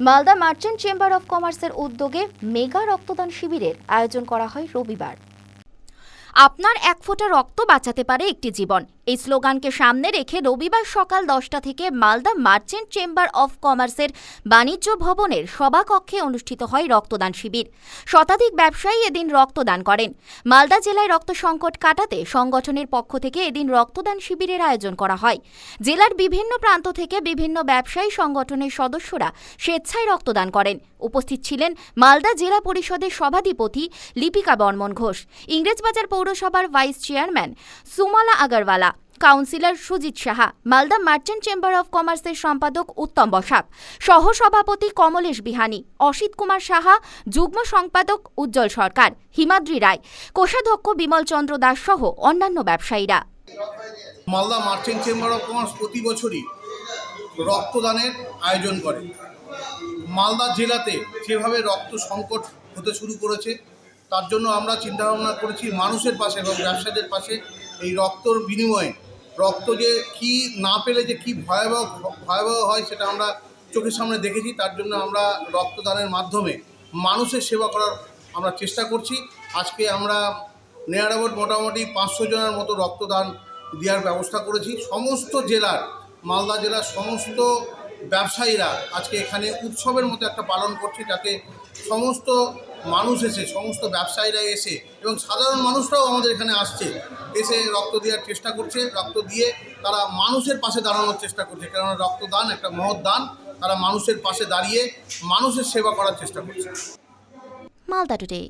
Malda merchant chamber of কমার্সের উদ্যোগে mega রক্তদান শিবিরের আয়োজন করা হয় রবিবার। আপনার এক ফোঁটা রক্ত বাঁচাতে পারে একটি জীবন। এই স্লোগানকে সামনে রেখে রবিবার সকাল দশটা থেকে মালদা মার্চেন্ট চেম্বার অফ কমার্সের বাণিজ্য ভবনের সভাকক্ষে অনুষ্ঠিত হয় রক্তদান শিবির। শতাধিক ব্যবসায়ী এদিন রক্তদান করেন। মালদা জেলায় রক্ত সংকট কাটাতে সংগঠনের পক্ষ থেকে এদিন রক্তদান শিবিরের আয়োজন করা হয়। জেলার বিভিন্ন প্রান্ত থেকে বিভিন্ন ব্যবসায়ী সংগঠনের সদস্যরা স্বেচ্ছায় রক্তদান করেন। উপস্থিত ছিলেন মালদা জেলা পরিষদের সভাধিপতি লিপিকা বর্মন ঘোষ, ইংরেজবাজার পৌরসভার vice chairman Sumala Agarwala councillor Sujit Saha, Malda merchant chamber of কমার্সের সম্পাদক উত্তম বসাক সহ সভাপতি কমলেশ বিহানি, অসিত কুমার সাহা, যুগ্ম সম্পাদক উজ্জ্বল সরকার, হিমাদ্রি রায়, কোষাধ্যক্ষ বিমল চন্দ্র দাস সহ অন্যান্য ব্যবসায়ীরা। Malda merchant chamber of commerce প্রতি বছরই রক্তদানের আয়োজন করে। মালদা জেলাতে যেভাবে রক্ত সংকট হতে শুরু করেছে, তার জন্য আমরা চিন্তাভাবনা করেছি মানুষের পাশে এবং ব্যবসায়ীদের পাশে এই রক্তর বিনিময়ে রক্ত যে কি না পেলে যে কি ভয়াবহ ভয়াবহ হয় সেটা আমরা চোখের সামনে দেখেছি। তার জন্য আমরা রক্তদানের মাধ্যমে মানুষের সেবা করার আমরা চেষ্টা করছি। আজকে আমরা নেয়ার অ্যাবাউট মোটামুটি পাঁচশো জনের মতো রক্তদান দেওয়ার ব্যবস্থা করেছি। সমস্ত জেলার, মালদা জেলার সমস্ত ব্যবসায়ীরা আজকে এখানে উৎসবের মতো একটা পালন করছে যাতে সমস্ত মানুষ এসে, সমস্ত ব্যবসায়ীরা এসে এবং সাধারণ মানুষরাও আমাদের এখানে আসছে। এসে রক্ত দেওয়ার চেষ্টা করছে, রক্ত দিয়ে তারা মানুষের পাশে দাঁড়ানোর চেষ্টা করছে। কেননা রক্তদান একটা মহৎ দান, তারা মানুষের পাশে দাঁড়িয়ে মানুষের সেবা করার চেষ্টা করছে। মালদা টুডে